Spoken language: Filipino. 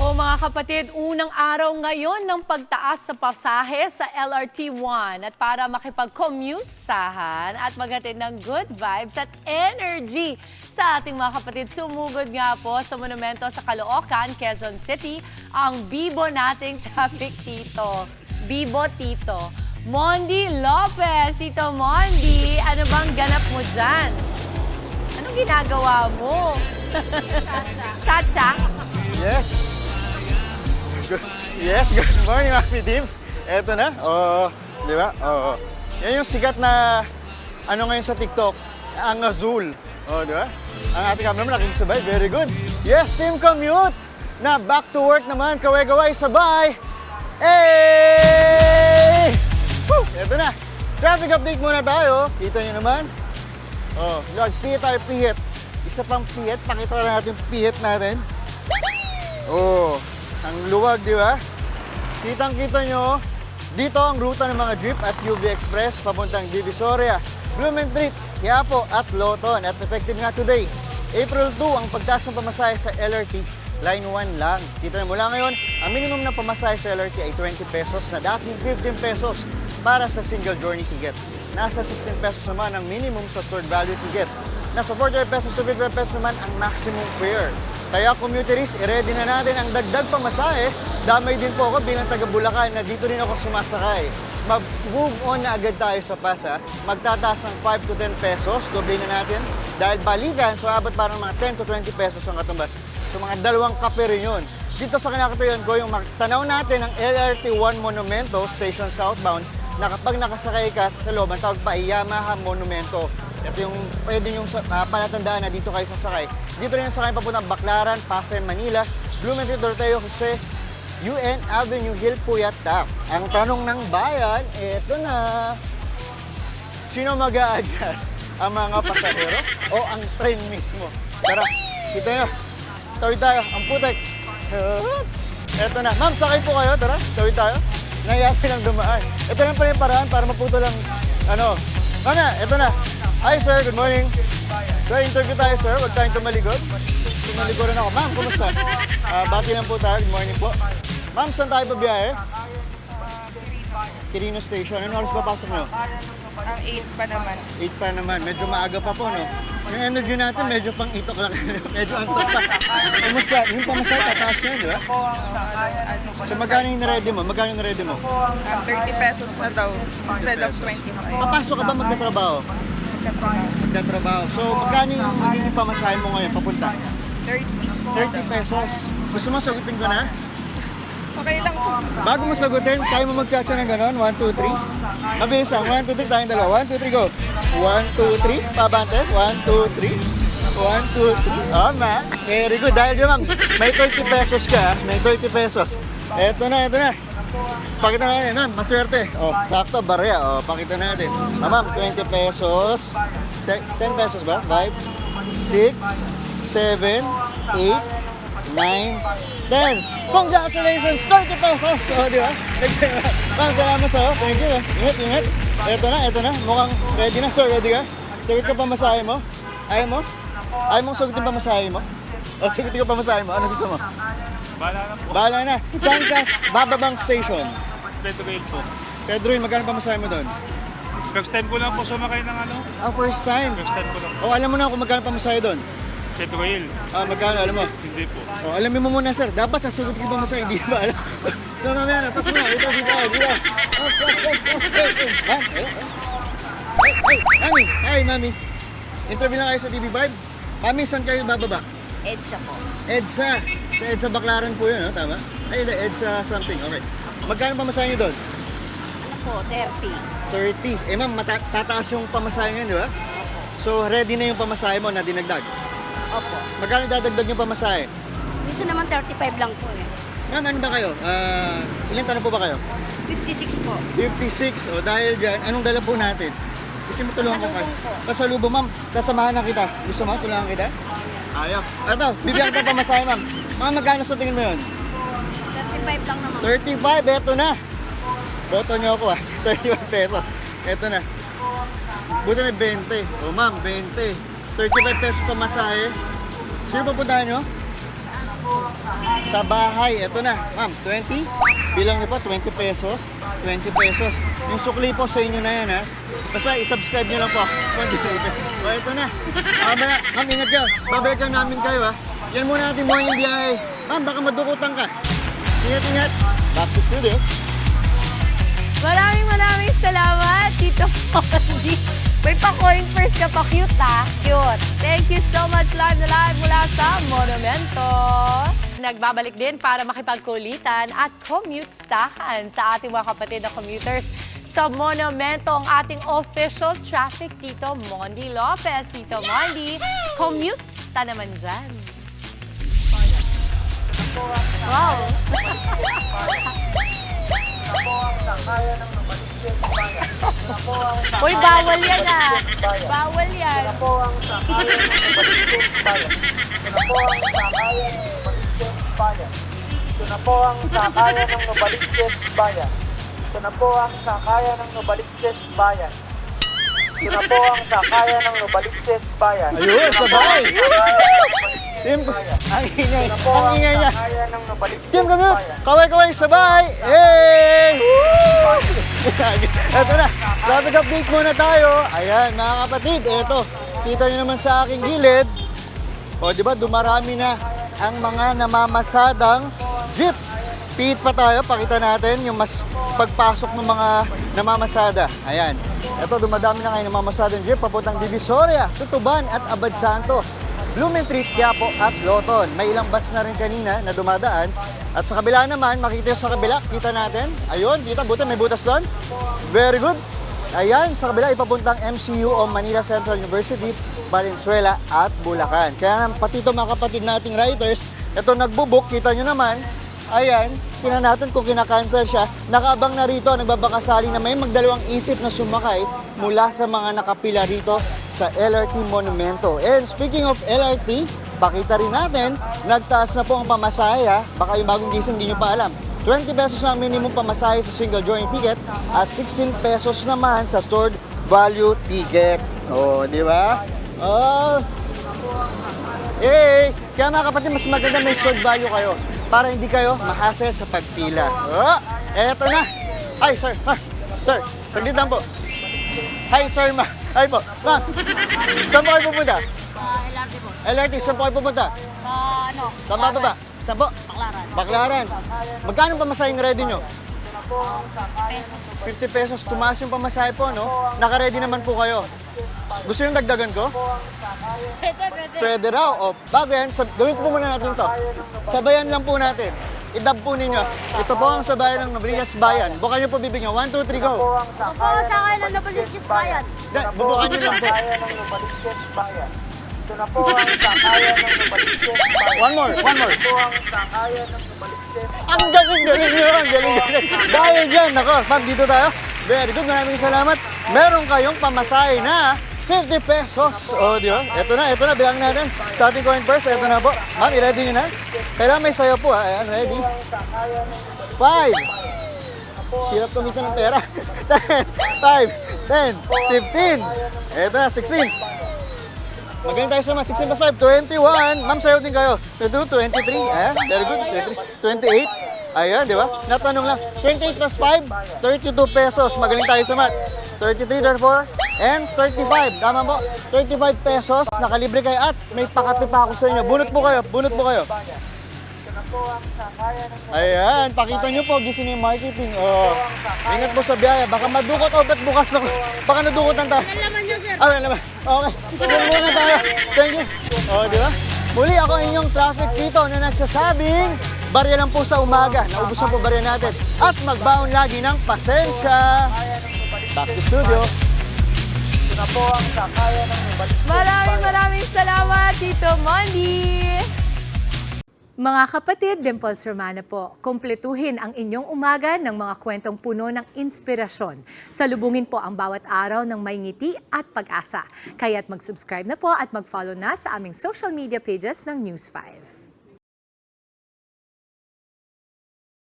Nako mga kapatid, unang araw ngayon ng pagtaas sa pasahe sa LRT1 at para makipag-commute sahan at maghatid ng good vibes at energy sa ating mga kapatid. Sumugod nga po sa monumento sa Caloocan, Quezon City, ang bibo nating traffic tito. Bibo Tito. Mondi Lopez. Tito Mondi, ano bang ganap mo dyan? Anong ginagawa mo? Chacha? Yes. Good, yes, good morning, Happy Dims. Eto na, oh, di ba? Oh, yan yung sikat na, ano ngayon sa TikTok, ang azul. Oh, di ba? Ang ating cameraman nakikisabay, very good. Yes, Team Commute! Na back to work naman, kaway-kaway, sabay! Hey! Woo! Eto na, traffic update muna tayo. Kita nyo naman. Oh, Lord, pihit tayo, pihit. Isa pang pihit, pakita na natin pihit natin. Oh, ang luwag, di ba? Kitang-kita nyo, dito ang ruta ng mga jeep at UV Express papuntang Divisoria, Blumentritt, Quiapo at Loton. At effective nga today, April 2 ang pagtaas ng pamasahe sa LRT, line 1 lang. Kita na mula ngayon, ang minimum na pamasahe sa LRT ay 20 pesos na dating 15 pesos para sa single journey ticket. Nasa 16 pesos naman ang minimum sa stored value ticket. Nasa 45 pesos to 55 pesos naman ang maximum fare. Kaya commuteries, i-ready na natin ang dagdag pamasahe. Damay din po ako bilang taga Bulacan na dito rin ako sumasakay. Mag-move on na agad tayo sa PASA. Magtataas ng 5 to 10 pesos. Doble na natin. Dahil balikan, so abot parang mga 10 to 20 pesos ang katumbas. So mga dalawang kape rin yun. Dito sa kinakatuyan ko, yung tanaw natin ng LRT 1 Monumento, Station Southbound, na kapag nakasakay ka sa loob, ang tawag pa Yamaha Monumento. Ito yung pwede yung uh, palatandaan na dito kayo sasakay. Dito rin ang sakay papuntang Baclaran, Pasay, Manila, Blumentritt, Doroteo, Jose, UN Avenue, Hill, Puyat, Tac. Ang tanong ng bayan, eto na. Sino mag adjust Ang mga pasahero o ang train mismo? Tara, kita nyo. Tawid tayo, ang putek. Eto na. Ma'am, sakay po kayo. Tara, tawid tayo. Nangyasin ang dumaan. Ito lang pala yung paraan para maputo lang, ano. Mama, eto na. Hi sir, good morning. Sir, interview tayo sir. Huwag tayong tumaligod. Tumaliguran ako. Ma'am, kumusta? Ah, bati lang po tayo. Good morning po. Ma'am, saan tayo pabiyahe? Quirino Station. Ano oras papasok nyo? Ang 8 pa naman. 8 pa naman. Medyo maaga pa po, no? Yung energy natin, medyo pang itok lang. medyo antok pa. Kumusta? Yung pamasay, tataas nyo, di ba? So, magkano yung ready mo? Magkano yung ready mo? Um, 30 pesos na daw instead of 25. Papasok ka ba magtatrabaho? Magtatrabaho. So, magkano yung magiging pamasahe mo ngayon papunta? 30. 30 pesos. Gusto mo sagutin ko na? Okay lang po. Bago mo sagutin, kaya mo magtsatsa ng ganon? 1, 2, 3. Mabilis lang. 1, 2, 3. Tayong dalawa. 1, 2, 3, go. 1, 2, 3. Pabante. 1, 2, 3. 1, 2, 3. Tama. Very good. Dahil ma'am, may 30 pesos ka. May 30 pesos. Eto na, eto na. Pakita natin, ma'am. Maswerte. Oh, sakto, barya. Oh, pakita natin. Ah, ma'am, 20 pesos. Te- 10 pesos ba? 5, 6, 7, 8, 9, 10. Congratulations! 30 pesos! O, di ba? Ma'am, salamat sa'yo. Thank you. Ingat, ingat. Eto na, eto na. Mukhang ready na, sir. Ready ka? Sagot ka pa masahe mo? Ayaw mo? Ayaw mong sagutin pa masahe mo? O, sagutin ka pa masahe mo? Ano gusto mo? Bahala na po. Bahala na. Saan ka? Bababang Station. Pedro Vale po. Pedro, magkano pa masahe mo doon? First time ko lang po sumakay ng ano. Ah, first time. First time ko lang. O, alam mo na kung magkano pa masahe doon? Pedro Vale. Ah, magkano, alam mo? Hindi po. Oh, alamin mo muna sir, dapat sasagot ka ba mo sa hindi ba alam? so mamaya na, mo na, ito dito, dito. Oh, oh, oh, oh, oh, oh. Ma'am, Ay, ay, mami, ay, mami. Interview lang kayo sa TV5. Mami, saan kayo bababa? EDSA po. EDSA. Sa EDSA Baclaran po yun, no? tama? Ay, hindi, EDSA something, okay. Magkano pamasahe niyo doon? Ano po, 30. 30. Eh ma'am, mata- tataas yung pamasahe ngayon, di ba? So, ready na yung pamasahe mo na dinagdag. Opo. Magkano dadagdag yung pamasahe? Minsan naman 35 lang po eh. Ma'am, ano ba kayo? Ah, ilan taon na po ba kayo? 56 po. 56. O dahil dyan, anong dala po natin? Gusto mo tulungan ko kayo? Pasalubong ma'am. Kasamahan na kita. Gusto mo tulungan kita? Ayaw. Ito, bibigyan kita pamasahe, ma'am. Mga magkano sa tingin mo yun? 35 lang naman. 35, eto na. Boto niyo ako ah. 31 pesos. Eto na. Buti may 20. O ma'am, 20. 35 pesos pamasahe. Sino pupuntahan niyo? Sa bahay. Ito na, ma'am, 20. Bilang niyo po, 20 pesos. 20 pesos. Yung sukli po sa inyo na yan, ha? Basta i-subscribe niyo lang po. 20 pesos. O, ito na. Ba- ma'am, ingat ka. Babalikan namin kayo, ha? Yan muna natin yung biyahe. Ma'am, baka madukutan ka. Ingat, ingat. Back to studio. Maraming maraming salamat, Tito Pondi. May pa-coin first ka pa, cute ah. Cute. Thank you so much live na live mula sa Monumento. Nagbabalik din para makipagkulitan at commute-stahan sa ating mga kapatid na commuters sa Monumento ang ating official traffic Tito Mondi Lopez. Tito Mondi, commute-sta naman dyan. Wow! Uy, bawal yan ah. Bawal yan. po ang sakayan ng Bayan. Na po ang sakayan ng Bayan. Ito na po ang sakayan ng Nubaliches Bayan. Ito na po ang sakayan ng Nubaliches Bayan. Ito na po ang sakayan ng Nubaliches Bayan. Ayun, sabay! Team, ang ingay, ang ingay niya. Team Bayan. kaway-kaway, sabay! Hey! Ito na, traffic update muna tayo. Ayan, mga kapatid, ito. Kita nyo naman sa aking gilid. O, di ba, dumarami na ang mga namamasadang jeep. Pihit pa tayo, pakita natin yung mas pagpasok ng mga namamasada. Ayan. Ito, dumadami na ngayon namamasadang jeep papuntang Divisoria, Tutuban at Abad Santos. Blumentritt, Quiapo at Loton. May ilang bus na rin kanina na dumadaan. At sa kabila naman, makita yung sa kabila, kita natin. Ayun, kita, buti may butas doon. Very good. Ayan, sa kabila ipapuntang MCU o Manila Central University, Valenzuela at Bulacan. Kaya naman, pati ito mga kapatid nating writers, ito nagbubuk, kita nyo naman, ayan, tingnan natin kung kinakancel siya. Nakabang na rito, nagbabakasali na may magdalawang isip na sumakay mula sa mga nakapila rito sa LRT Monumento. And speaking of LRT, pakita rin natin, nagtaas na po ang pamasahe ha. Baka yung bagong gising, hindi nyo pa alam. 20 pesos ang minimum pamasahe sa single journey ticket at 16 pesos naman sa stored value ticket. Oh, di ba? Oh. Eh, kaya mga kapatid, mas maganda may stored value kayo para hindi kayo mahasel sa pagpila. Oh, eto na. Hi, sir. Ha, sir, saglit lang po. Hi, sir, ma. Hi po. Ma'am, saan po kayo pupunta? LRT po. LRT, saan po kayo pupunta? Sa ano? Saan ba ba? Saan po? Baklaran. Baklaran. Magkano pamasahe ready nyo? Pesos. 50 pesos, tumaas yung pamasahe po, no? Naka-ready naman po kayo. Gusto yung dagdagan ko? Pwede, pwede. Pwede raw. O, bago yan, sab- gawin po muna natin to. Sabayan lang po natin. Idab po ninyo. Ito po ang sabayan ng Novelas Bayan. Bukan nyo po bibig nyo. 1, 2, 3, go. Ako po sa akin ng Nabaliskis Bayan. Da, bubukan nyo lang po. Ng Nubaliches Bayan. Ito na po ang sakayan ng Bayan. One more, one more. Ito po ang sakayan ng Nubaliches Ang galing, galing nyo. Ang galing, galing. Dahil dyan, ako, ma'am, dito tayo. Very good, maraming salamat. Meron kayong pamasahe na 50 pesos. O, di ba? Ito na, ito na, bilang natin. Starting coin first, ito na po. Ma'am, i-ready nyo na. Kailangan may sayo po, ha. Ayan, ready. Five. Hirap kumita ng pera. 10, 5, 10, 15. Ito na, 16. Magaling tayo sa mga 16 plus 5, 21. Ma'am, sayo din kayo. 22, 23. Ayan, very good. 23, 28. Ayan, di ba? Natanong lang. 28 plus 5, 32 pesos. Magaling tayo sa math. 33, therefore, and 35. Tama po. 35 pesos. Nakalibre kayo at may pakape pa ako sa inyo. Bunot po kayo. Bunot po kayo. Ayan, pakita nyo po, gising yung marketing. Oh. Ingat po sa biyahe. Baka madukot o ba't bukas ako. Baka nadukot ang tayo. Alaman niyo, sir. Ah, wala naman. Okay. Tuloy muna tayo. Thank you. Oh, di ba? Muli ako inyong traffic dito na nagsasabing barya lang po sa umaga. Naubos na po barya natin. At magbaon lagi ng pasensya. Back to studio. Na po ang sakayan ng Nubaliches Maraming maraming salamat, Tito Mondi! Mga kapatid, Dimples Romana po, kumpletuhin ang inyong umaga ng mga kwentong puno ng inspirasyon. Salubungin po ang bawat araw ng may ngiti at pag-asa. Kaya't mag-subscribe na po at mag-follow na sa aming social media pages ng News 5.